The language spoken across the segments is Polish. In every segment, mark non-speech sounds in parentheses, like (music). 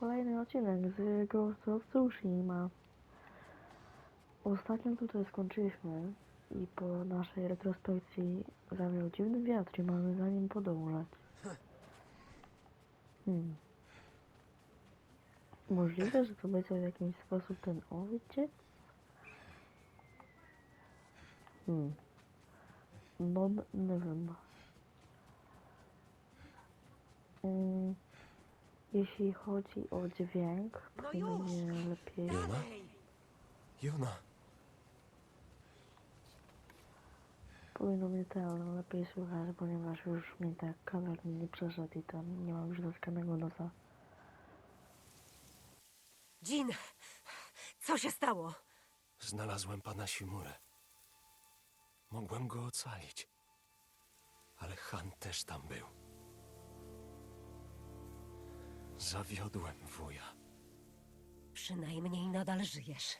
kolejny odcinek z Ghost of Tsushima. Ostatnio tutaj skończyliśmy i po naszej retrospekcji zawiał dziwny wiatr i mamy za nim podążać. (laughs) Hmm. Możliwe, że to będzie w jakiś sposób ten ojciec? Hmm. No, nie wiem. Mm, jeśli chodzi o dźwięk, No to już! będzie lepiej. Juna? Dalej! Juna, Powinno mnie ten lepiej słychać, ponieważ już mi tak kawałek mi nie przeszedł i tam nie mam już zatkanego nosa. Jin! Co się stało? znalazłem pana Simurę. Mogłem go ocalić. Ale Han też tam był. Zawiodłem wuja. Przynajmniej nadal żyjesz.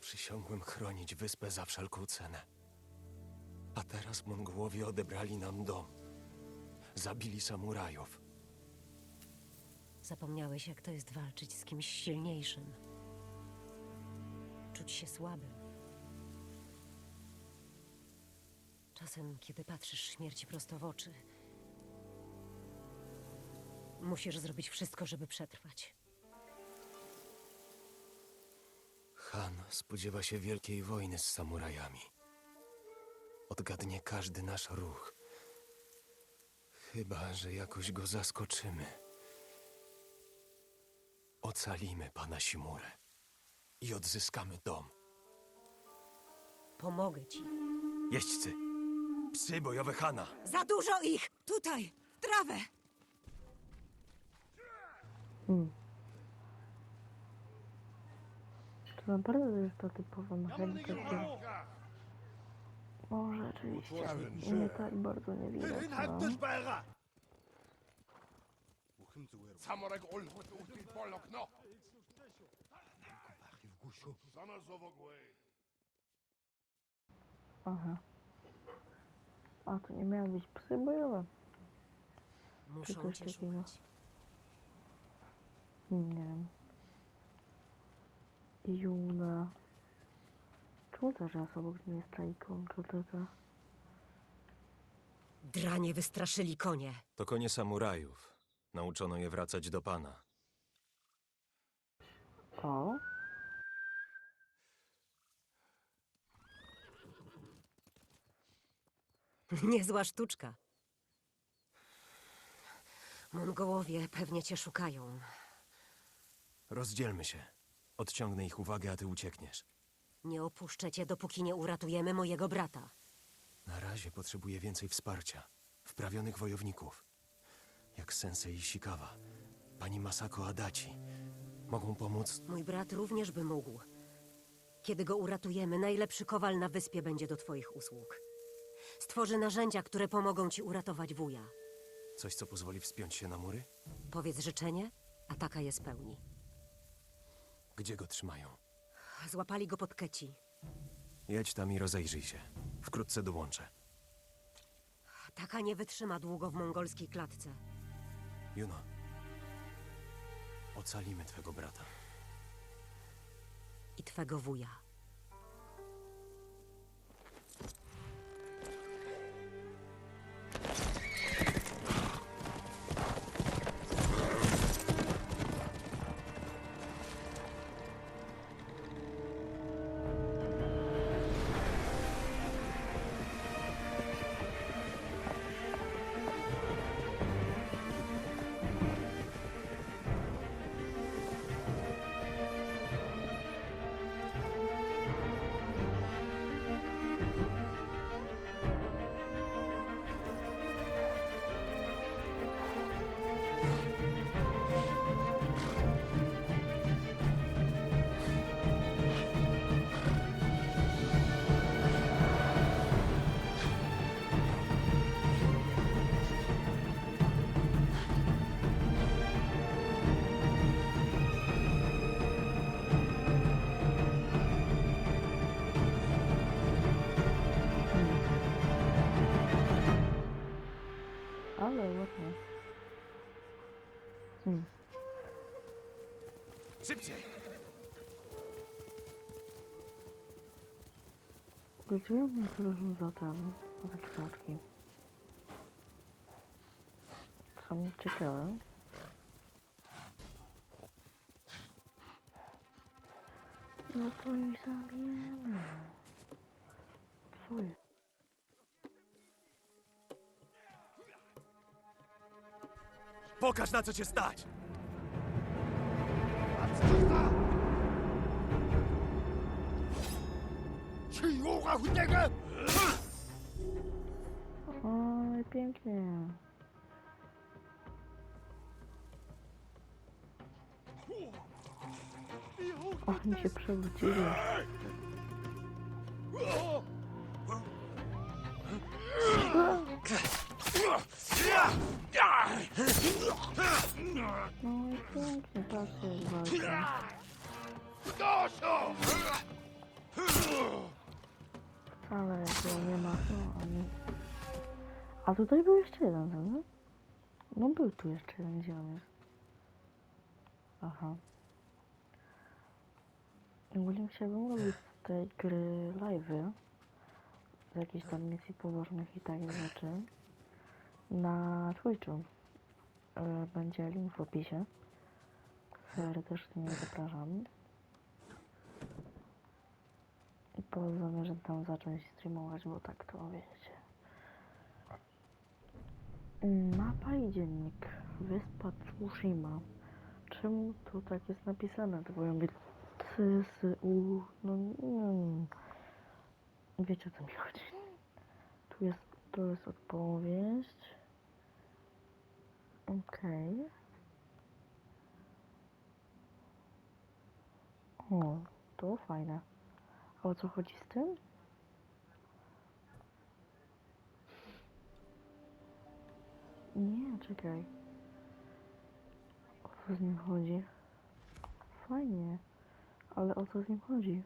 Przysiągłem chronić wyspę za wszelką cenę. A teraz Mongołowie odebrali nam dom. Zabili samurajów. Zapomniałeś, jak to jest walczyć z kimś silniejszym. Czuć się słabym. Czasem, kiedy patrzysz śmierci prosto w oczy, musisz zrobić wszystko, żeby przetrwać. Han spodziewa się wielkiej wojny z samurajami. Odgadnie każdy nasz ruch. Chyba, że jakoś go zaskoczymy. Ocalimy pana Simurę i odzyskamy dom. Pomogę ci. Jeźdźcy! Psy bojowe Hana! Za dużo ich! Tutaj! W trawę! Czy naprawdę to jest ta typowa mechanika, gdzie... Może rzeczywiście nie tak bardzo nie widać, no. Samurai olhut uti polok no. Sana zovogwe. Aha. A to nie miały być psy bojowe? Muszą cię szukać. Nie wiem. Juna. Czemu też raz obok mnie jest ta ikonka taka? Dranie wystraszyli konie. To konie samurajów. Nauczono je wracać do pana. O? Niezła sztuczka. Mongołowie pewnie cię szukają. Rozdzielmy się. Odciągnę ich uwagę, a ty uciekniesz. Nie opuszczę cię, dopóki nie uratujemy mojego brata. Na razie potrzebuję więcej wsparcia. Wprawionych wojowników. Jak Sensei Ishikawa, pani Masako Adachi. Mogą pomóc Mój brat również by mógł. Kiedy go uratujemy, najlepszy kowal na wyspie będzie do twoich usług. Stworzy narzędzia, które pomogą ci uratować wuja. coś, co pozwoli wspiąć się na mury? Powiedz życzenie, a taka je spełni. Gdzie go trzymają? Złapali go pod keci. Jedź tam i rozejrzyj się. Wkrótce dołączę. Taka nie wytrzyma długo w mongolskiej klatce. Juno. Ocalimy twego brata. I twego wuja. Szybciej! Gdzie mnie teraz za ten, za książki? Są ciekawe. No to i zabijemy. Co jest? Pokaż na co cię stać! Przyjmuła chudego! Oj, pięknie. Och, mi się. No i pięknie, tak się walczy. Doszło! 서 Ale jakiego nie ma, no ani... A tutaj był jeszcze jeden, ten, no? Był tu jeszcze jeden, gdzie? Aha. Ogólnie chciałbym robić z tej gry live'y. Z jakichś tam misji pobocznych i takich rzeczy. Na Twitchu. E, Będzie link w opisie. Serdecznie zapraszam. I po zamierzam tam zacząć streamować, bo tak to wiecie. Mapa i dziennik. Wyspa Tsushima. Czemu tu tak jest napisane? To powinien być CSU. No nie. Wiecie o co mi chodzi. Tu jest, to jest odpowiedź. Okej. O, to fajne. O co chodzi z tym? Nie, czekaj. O co z nim chodzi? Fajnie, ale o co z nim chodzi?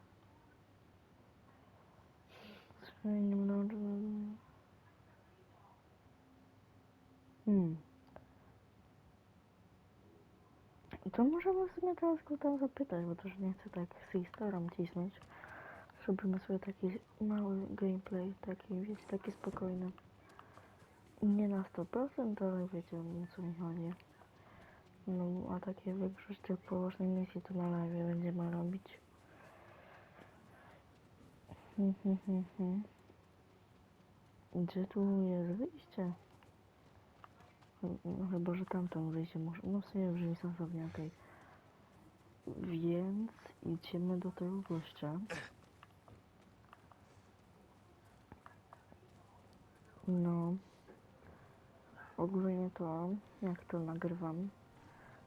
Hmm. To możemy w sumie teraz go tam zapytać, bo też nie chcę tak z historią cisnąć. Zrobimy sobie taki mały gameplay, taki, wiecie, taki spokojny. Nie na 100%, ale wiecie o co mi chodzi. No, a takie większość tych poważnych misji to na live będziemy robić. Hmm, hmm, hmm. Gdzie tu jest wyjście? No chyba, że tamtą wyjście muszę. No w sumie brzmi sensownie, okej. Więc idziemy do tego gościa. No. Ogólnie to, jak to nagrywam,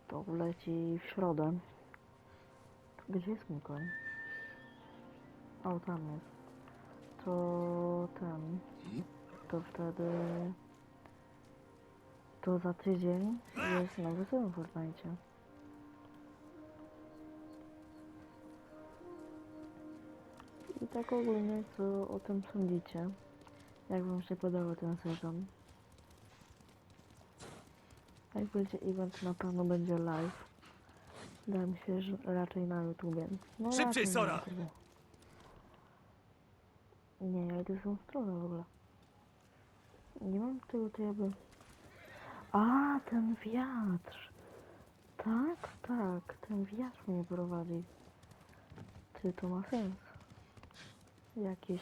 to leci w środę. Gdzie jest mój koń? O, tam jest. To ten. To wtedy... To za tydzień jest nowy sezon w Fortnite. I tak ogólnie, co o tym sądzicie? Jak wam się podobał ten sezon? Jak będzie event, na pewno będzie live. Wydaje mi się, że raczej na YouTubie. No, Szybciej, raczej na Sora! YouTubie. Nie, ja idę w tą stronę w ogóle. Nie mam tego, to jakby... A, ten wiatr! Tak, tak, ten wiatr mnie prowadzi. Ty, to ma sens. Jakiś.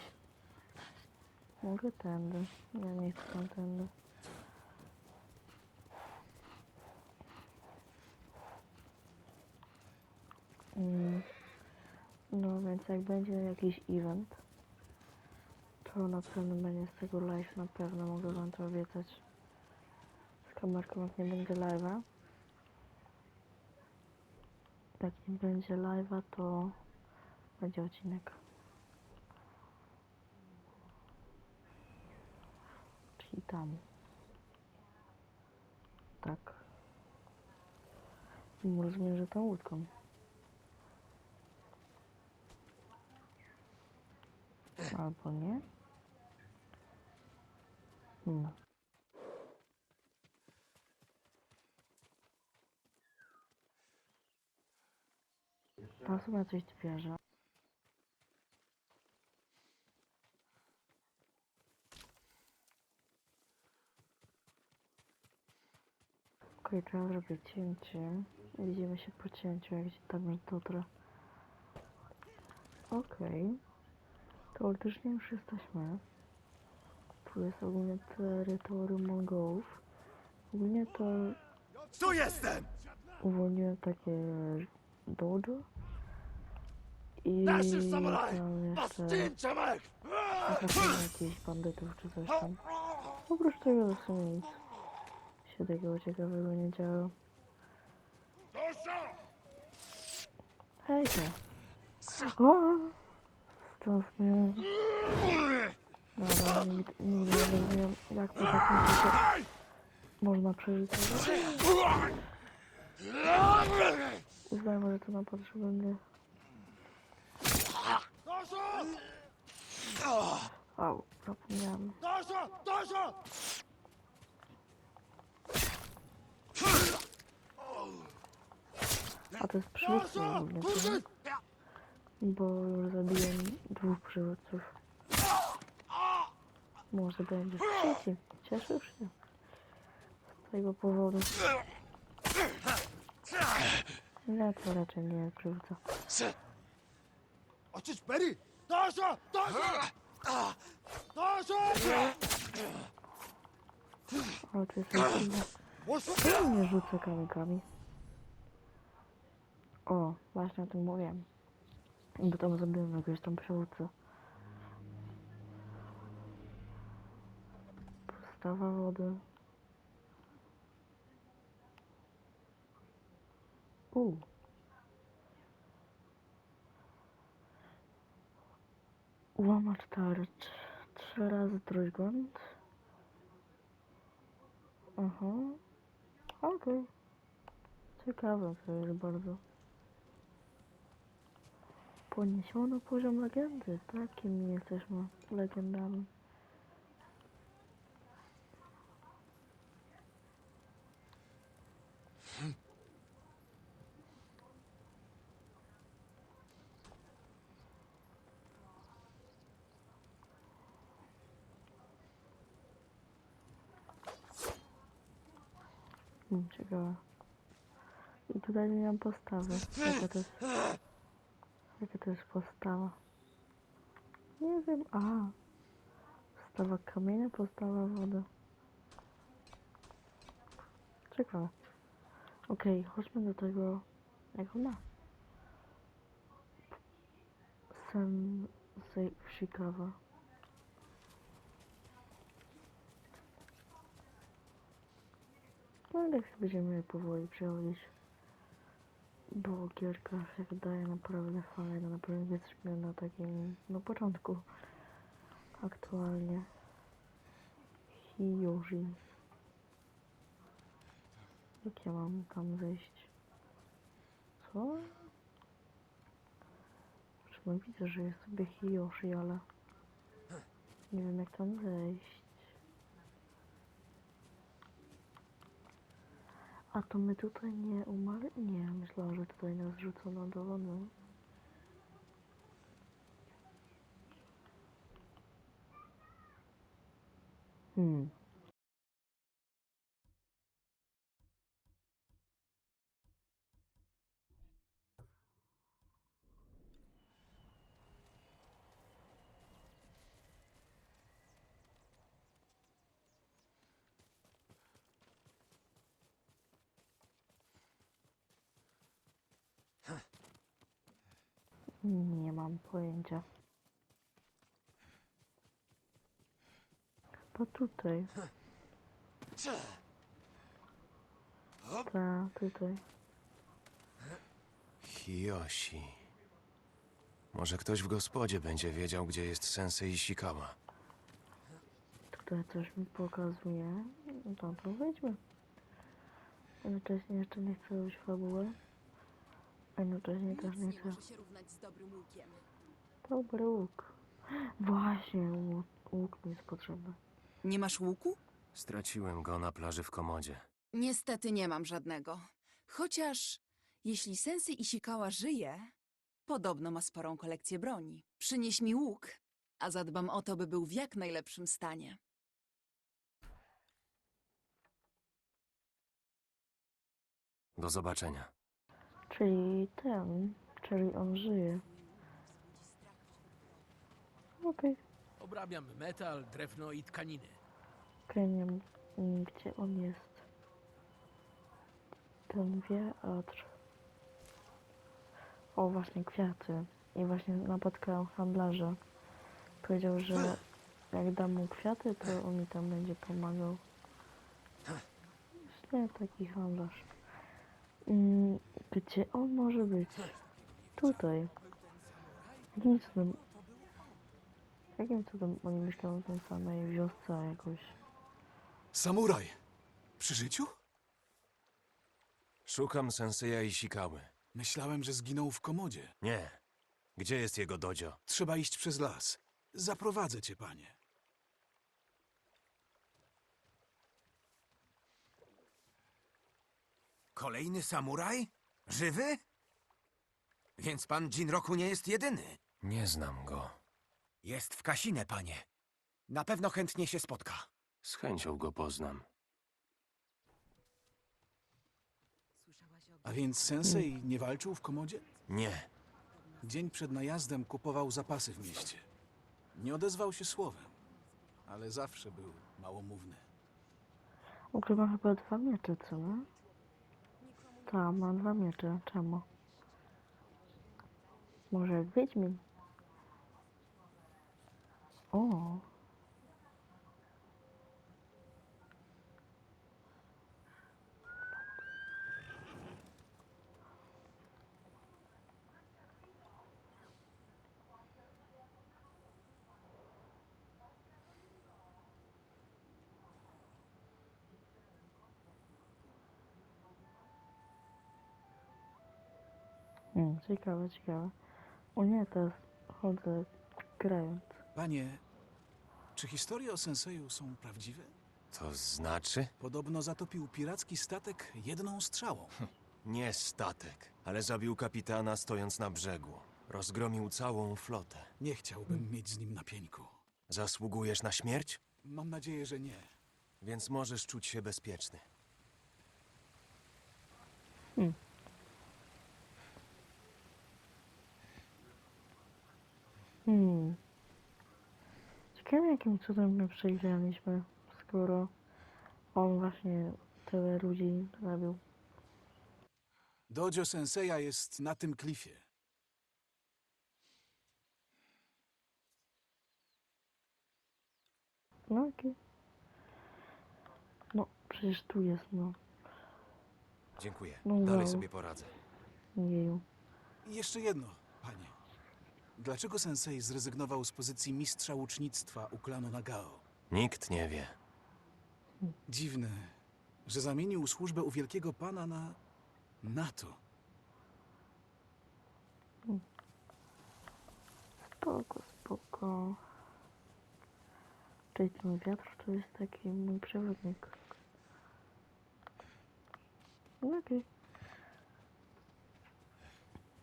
Może tędy. Ja nie chcę tędy. Mm. No więc jak będzie jakiś event, to na pewno będzie z tego live, na pewno mogę wam to obiecać. Z kamerką jak nie będzie live'a. Jak nie będzie live'a, to będzie odcinek. Czyli tam. Tak. I rozumiem, że tą łódką. Albo nie? Hmm. No w sumie Okej, teraz robię cięcie. Widzimy się po cięciu, jak się tam już dotrę. Okej. Teoretycznie już jesteśmy. Tu jest ogólnie terytorium Mongołów. Ogólnie to Tu jestem! uwolniłem takie dojo. I tam jeszcze zapraszamy jakichś bandytów czy coś tam. Oprócz tego w sumie nic się takiego ciekawego nie działo. Hejka! O! Stąd mnie... Dobra, nigdy, nie rozumiem jak po takim życiu można przeżyć. Uznajmy, że to na potrzeby mnie. Dosza! Au, zapomniałem. A to jest przywódca ogólnie, Kurde! co? bo już zabiłem dwóch przywódców. Może będzie trzeci. Cieszysz się? Z tego powodu. Nie, to raczej nie przywódca. Oczyś Berry! Dosza! Dosza! Dosza! O, to jest! Czemu mnie rzuca kamykami? O, właśnie o tym mówiłem. Bo tam zabiłem jakiegoś tam przywódcę. Postawa wody. U. Łamacz tarcz. Trzy razy trójkąt. Aha. Okej. Ciekawe to jest bardzo. Poniesiono poziom legendy. Takimi jesteśmy legendami. Ciekawe. I tutaj nie mam postawy. Jaka to jest... Jaka to jest postawa? Nie wiem. A. Postawa kamienia, postawa wody. Ciekawe. Okej, chodźmy do tego. Jak on ma? Sensei Ushikawa. No się będziemy powoli przechodzić. Bo gierka się wydaje naprawdę fajna, naprawdę jesteśmy na takim, na początku aktualnie. Hiyoshi. Jak ja mam tam zejść? Co? Czemu widzę, że jest sobie Hiyoshi, ale nie wiem jak tam zejść. A to my tutaj nie umarli? Nie, myślałam, że tutaj nas rzucono do wody. Hmm. Nie mam pojęcia. Chyba tutaj. Ta, tutaj. Hiyoshi. Może ktoś w gospodzie będzie wiedział, gdzie jest Sensei Ishikawa. Tutaj coś mi pokazuje. No to wejdźmy. Jednocześnie jeszcze nie chcę robić fabułę. A nie chcę. może się równać z dobrym łukiem. Dobry łuk. Właśnie, łuk, łuk mi jest potrzebny. Nie masz łuku? Straciłem go na plaży w Komodzie. Niestety nie mam żadnego. Chociaż jeśli Sensei Ishikawa żyje, Podobno ma sporą kolekcję broni. Przynieś mi łuk, a zadbam o to, by był w jak najlepszym stanie. Do zobaczenia. Czyli ten, czyli on żyje. Okej, Obrabiam metal, drewno i tkaniny. okay. nie wiem, gdzie on jest. Ten wiatr. O, właśnie kwiaty. I właśnie napotkałem handlarza. Powiedział, że jak dam mu kwiaty, to on mi tam będzie pomagał. Właśnie taki handlarz. Mm, Gdzie on może być? Tutaj. Jakim cudem... Jakim cudem oni myślą o tej samej wiosce jakoś? Samuraj! Przy życiu? Szukam Senseja Ishikały. Myślałem, że zginął w komodzie. Nie. Gdzie jest jego dojo? Trzeba iść przez las. Zaprowadzę cię, panie. Kolejny samuraj? Żywy? Więc pan Jinroku nie jest jedyny. Nie znam go. Jest w Kasinę, panie. Na pewno chętnie się spotka. Z chęcią go poznam. A więc sensei nie walczył w komodzie? Nie. Dzień przed najazdem kupował zapasy w mieście. Nie odezwał się słowem, ale zawsze był małomówny. Ukrywa chyba dwa miecze, co nie? Tak, ma dwa miecze. Czemu? Może Wiedźmin? O! Hmm, ciekawe, ciekawe. O nie, teraz chodzę grając. Panie, czy historie o senseju są prawdziwe? To znaczy? Podobno zatopił piracki statek jedną strzałą. Nie statek, ale zabił kapitana stojąc na brzegu. Rozgromił całą flotę. Nie chciałbym mieć z nim na pieńku. Zasługujesz na śmierć? Mam nadzieję, że nie. Więc możesz czuć się bezpieczny. Hmm. Ciekawe jakim cudem my przegraliśmy, skoro on właśnie tyle ludzi zabił. Dojo senseja jest na tym klifie. No okej. No, przecież tu jest, no. Dziękuję. No Dalej wow. sobie poradzę. Jeju. I jeszcze jedno, panie. Dlaczego sensei zrezygnował z pozycji mistrza łucznictwa u klanu Nagao? Nikt nie wie. Dziwne, że zamienił służbę u wielkiego pana na... na to. Spoko, spoko. Czyli ten wiatr to jest taki mój przewodnik. No okej.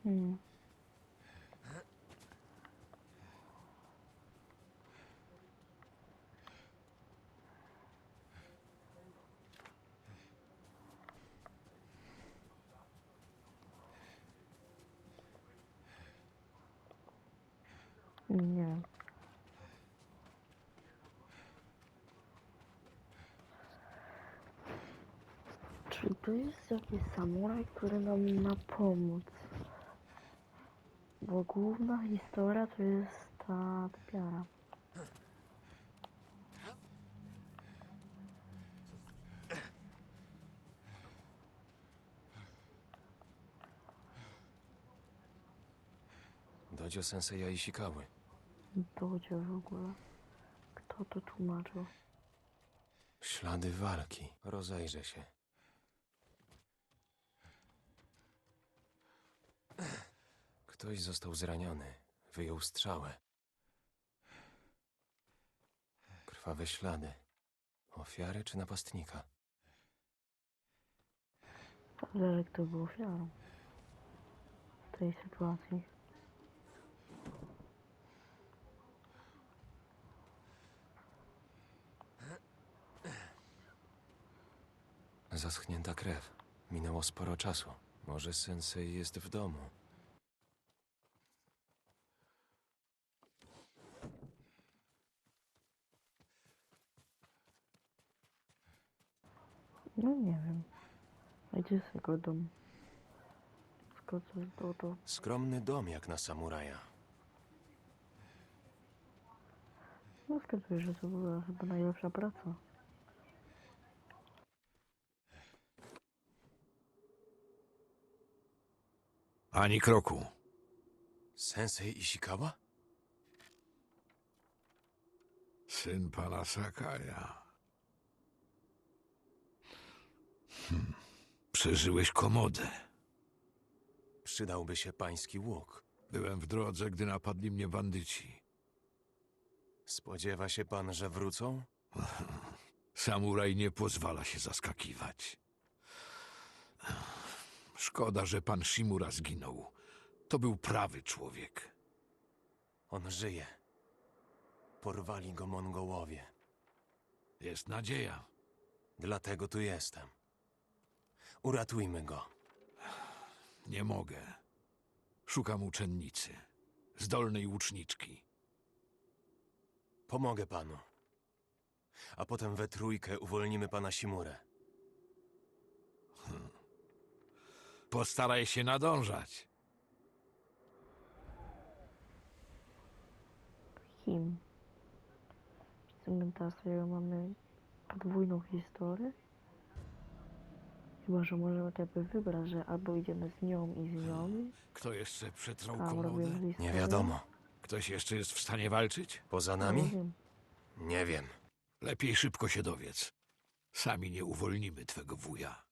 Hmm. Nie. Czyli to jest jakiś samuraj, który nam ma pomóc. Bo główna historia to jest ta dopiara. Dojo Senseja Ishikały. Dodzie w ogóle. Kto to tłumaczył? Ślady walki. Rozejrzę się. Ktoś został zraniony. Wyjął strzałę. Krwawe ślady. Ofiary czy napastnika? Ale kto był ofiarą tej sytuacji? Zaschnięta krew. Minęło sporo czasu. Może sensei jest w domu. No nie wiem. A gdzie jest jego dom? Skąd to, to? Skromny dom jak na samuraja. No zgaduję, że to była chyba najlepsza praca. Ani kroku. Sensei Ishikawa? Syn pana Sakaja. Hmm. Przeżyłeś komodę. Przydałby się pański łuk. Byłem w drodze, gdy napadli mnie bandyci. Spodziewa się pan, że wrócą? Samuraj nie pozwala się zaskakiwać. Szkoda, że pan Shimura zginął. To był prawy człowiek. On żyje. Porwali go Mongołowie. Jest nadzieja. Dlatego tu jestem. Uratujmy go. Nie mogę. Szukam uczennicy. Zdolnej łuczniczki. Pomogę panu. A potem we trójkę uwolnimy pana Simurę. Postaraj się nadążać. Kim? W tym mentalstwie mamy podwójną historię? Chyba, że możemy jakby wybrać, że albo idziemy z nią i z nią, Kto jeszcze przetrwał a komodę? robimy. Nie wiadomo. Ktoś jeszcze jest w stanie walczyć? Poza Nie nami? wiem. Nie wiem. Lepiej szybko się dowiedz. Sami nie uwolnimy twego wuja.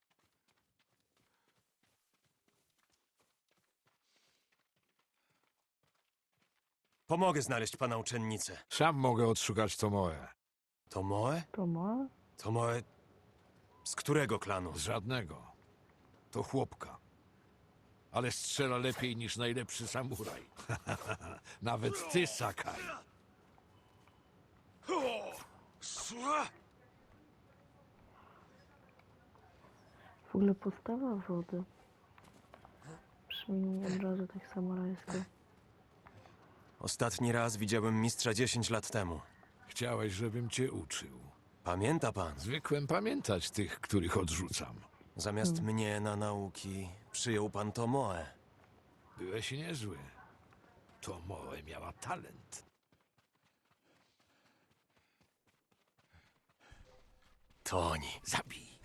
Pomogę znaleźć pana uczennicę. Sam mogę odszukać Tomoe. To Moe? To ma? To Moe... Z którego klanu? Z żadnego. To chłopka. Ale strzela lepiej niż najlepszy samuraj. (laughs) Nawet ty, Sakai. W ogóle postawa wody. Brzmi mi od razu tak samurajsko. Ostatni raz widziałem mistrza 10 lat temu. Chciałeś, żebym cię uczył. Pamięta pan? Zwykłem pamiętać tych, których odrzucam. Zamiast mnie na nauki przyjął pan to Moe. Byłeś niezły. Tomoe miała talent. To oni. Zabij.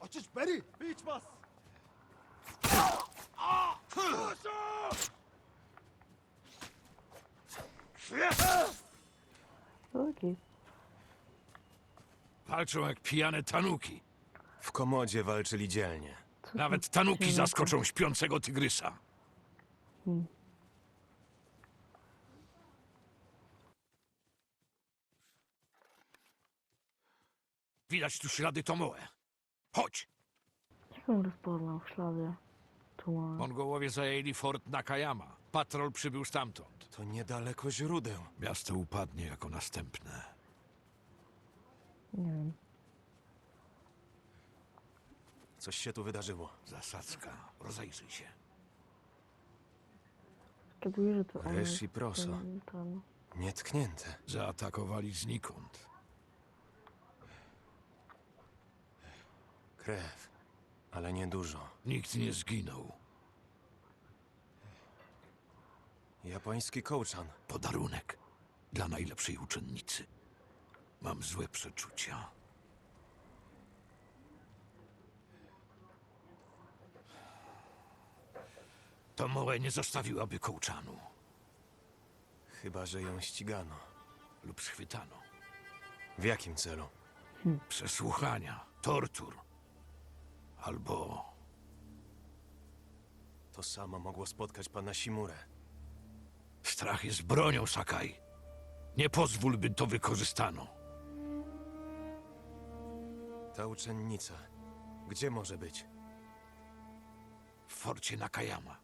Açış beri. Hiç bas. Okej. Walczą jak pijane tanuki. W komodzie walczyli dzielnie. Nawet tanuki zaskoczą śpiącego tygrysa. Widać tu ślady Tomoe. Chodź! Jak on rozpoznał ślady? Mongołowie zajęli fort Nakayama. Patrol przybył stamtąd. To niedaleko źródeł. Miasto upadnie jako następne. Nie wiem. Coś się tu wydarzyło. Zasadzka. Rozejrzyj się. Zgaduję, że to on Ryż jest i proso. ten- ten- Nietknięte. Zaatakowali znikąd. Krew. Ale niedużo. Nikt nie zginął. Japoński kołczan. Podarunek dla najlepszej uczennicy. Mam złe przeczucia. Tomoe nie zostawiłaby kołczanu Chyba, że ją ścigano. lub schwytano. W jakim celu? Przesłuchania, tortur. Albo To samo mogło spotkać pana Simurę. strach jest bronią, Sakai. Nie pozwól, by to wykorzystano. Ta uczennica. Gdzie może być? W forcie Nakayama.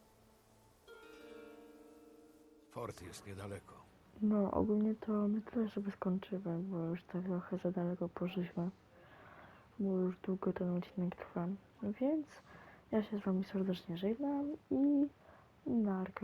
Fort jest niedaleko. No, ogólnie to my tyle sobie skończymy, bo już tak trochę za daleko poszliśmy. Bo już długo ten odcinek trwa. Więc ja się z wami serdecznie żegnam i narka.